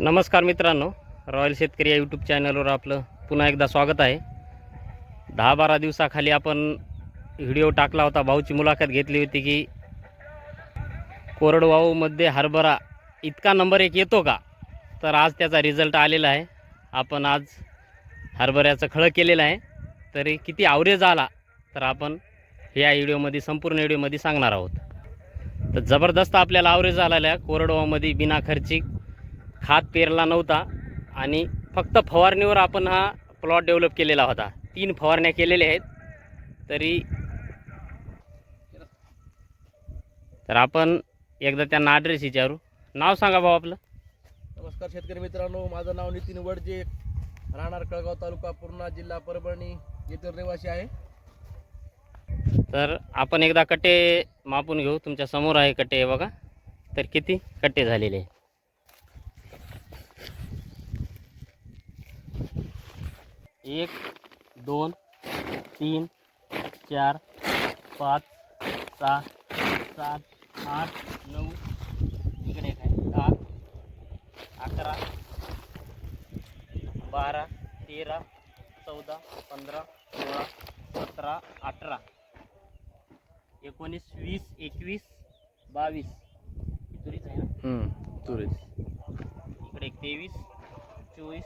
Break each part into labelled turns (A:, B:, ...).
A: नमस्कार मित्रांनो रॉयल शेतकरी या यूट्यूब चॅनलवर आपलं पुन्हा एकदा स्वागत आहे. दहा बारा दिवसाखाली आपण व्हिडिओ टाकला होता भाऊची मुलाखत घेतली होती की कोरडवाहूमध्ये हरभरा इतका नंबर एक येतो का? तर आज त्याचा रिझल्ट आलेला आहे. आपण आज हरभऱ्याचं खळं केलेलं आहे. तरी किती आवरेज आला तर आपण ह्या व्हिडिओमध्ये संपूर्ण व्हिडिओमध्ये सांगणार आहोत. तर जबरदस्त आपल्याला आवरेज आलेला आहे. कोरडवाहूमध्ये बिना खर्चिक खात पेरला नव्हता आणि फक्त फवारणीवर आपण हा प्लॉट डेव्हलप केलेला होता. तीन फवारण्या केलेल्या आहेत. तरी तर आपण एकदा त्यांना ॲड्रेस विचारू. नाव सांगा भाऊ आपलं.
B: नमस्कार शेतकरी मित्रांनो माझं नाव नितीन वडजे राहणार कळगाव तालुका पूर्णा जिल्हा परभणी येथील रहिवासी आहे.
A: तर आपण एकदा कट्टे मापून घेऊ. तुमच्यासमोर आहे कट्टे हे बघा. तर किती कट्टे झालेले आहे एक दोन तीन चार पाच सहा सात आठ नऊ इकडे आहे. दहा अकरा बारा तेरा चौदा पंधरा सोळा सतरा अठरा. एकोणीस वीस एकवीस बावीस. ही तुरीच आहे ना?
B: तुरीच.
A: इकडे तेवीस चोवीस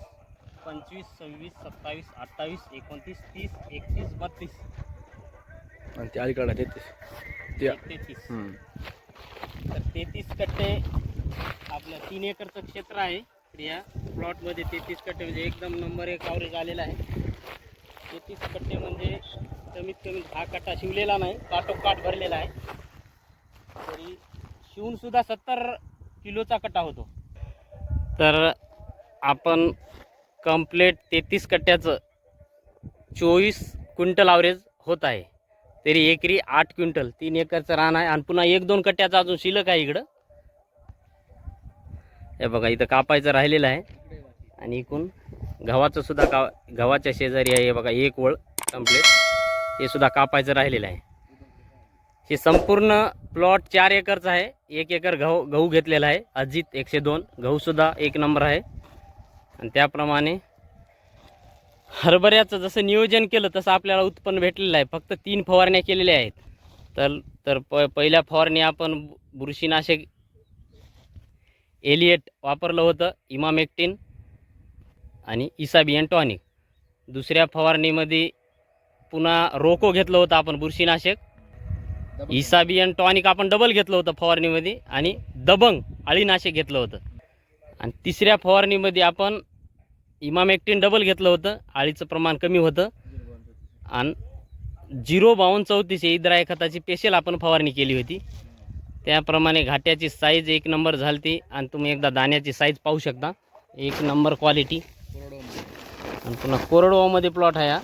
A: पंचवीस सव्वीस सत्तावीस अठ्ठावीस एकोणतीस तीस एकतीस बत्तीस.
B: आणि ते अलीकडे तेहतीस.
A: तेहतीस. तर तेहतीस कट्टे आपल्या तीन एकरचं क्षेत्र आहे. या प्लॉटमध्ये तेहतीस कट्टे म्हणजे एकदम नंबर एक ॲव्हरेज आलेला आहे. तेहतीस कट्टे म्हणजे कमीत कमी दहा कट्टा शिवलेला नाही काटोकाट भरलेला आहे. तरी शिवूनसुद्धा सत्तर किलोचा कट्टा होतो. तर आपण कंप्लेट तेहतीस कट्ट्याचं चोवीस क्विंटल ॲव्हरेज होत आहे. तरी एकरी आठ क्विंटल तीन एकरचं रान आहे. आणि पुन्हा एक दोन कट्ट्याचं अजून शिल्लक आहे इकडं. हे बघा इथं कापायचं राहिलेलं आहे. आणि इकून गव्हाचं सुद्धा का गव्हाच्या शेजारी आहे. हे बघा एक वळ कंप्लीट हे सुद्धा कापायचं राहिलेलं आहे. हे संपूर्ण प्लॉट चार एकरचा आहे. एक एकर गहू गहू घेतलेला आहे. अजित एकशे दोन गहूसुद्धा एक नंबर आहे. आणि त्याप्रमाणे हरभऱ्याचं जसं नियोजन केलं तसं आपल्याला उत्पन्न भेटलेलं आहे. फक्त तीन फवारण्या केलेल्या आहेत. तर तर प पहिल्या फवारणी आपण बुरशीनाशक एलिएट वापरलं होतं इमामेक्टिन आणि इसाबियन टॉनिक. दुसऱ्या फवारणीमध्ये पुन्हा रोको घेतलं होतं आपण बुरशीनाशक. इसाबियन टॉनिक आपण डबल घेतलं होतं फवारणीमध्ये आणि दबंग अळीनाशक घेतलं होतं. आणि तिसऱ्या फवारणीमध्ये आपण इमाम एकटीन डबल घेतलं होतं. आळीचं प्रमाण कमी होतं. आणि झिरो बावन्न चौतीस हे इद्राय खताची पेशल आपण फवारणी केली होती. त्याप्रमाणे घाट्याची साईज एक नंबर झाली ती आणि तुम्ही एकदा दाण्याची साईज पाहू शकता. एक नंबर क्वालिटी आणि पुन्हा कोरडवामध्ये प्लॉट आहे हा.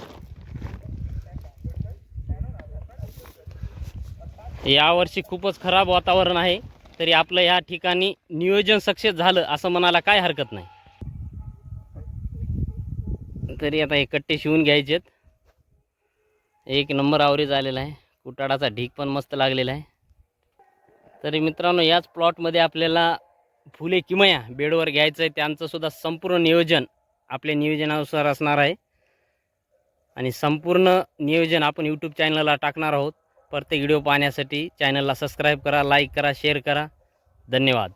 A: यावर्षी खूपच खराब वातावरण आहे. तरी आपलं या ठिकाणी नियोजन सक्सेस झालं असं म्हणायला काय हरकत नाही. तरी आता हे कट्टे शिवून घ्यायचेत. एक नंबर आवरेज आलेला आहे. कुटाडाचा ढीक पण मस्त लागलेला आहे. तरी मित्रांनो याच प्लॉटमध्ये आपल्याला फुले किमया बेडवर घ्यायचं आहे त्यांचंसुद्धा संपूर्ण नियोजन आपल्या नियोजनानुसार असणार आहे. आणि संपूर्ण नियोजन आपण यूट्यूब चॅनलला टाकणार आहोत. प्रत्येक व्हिडिओ पाहण्यासाठी चॅनलला सबस्क्राईब करा लाईक करा शेअर करा. धन्यवाद.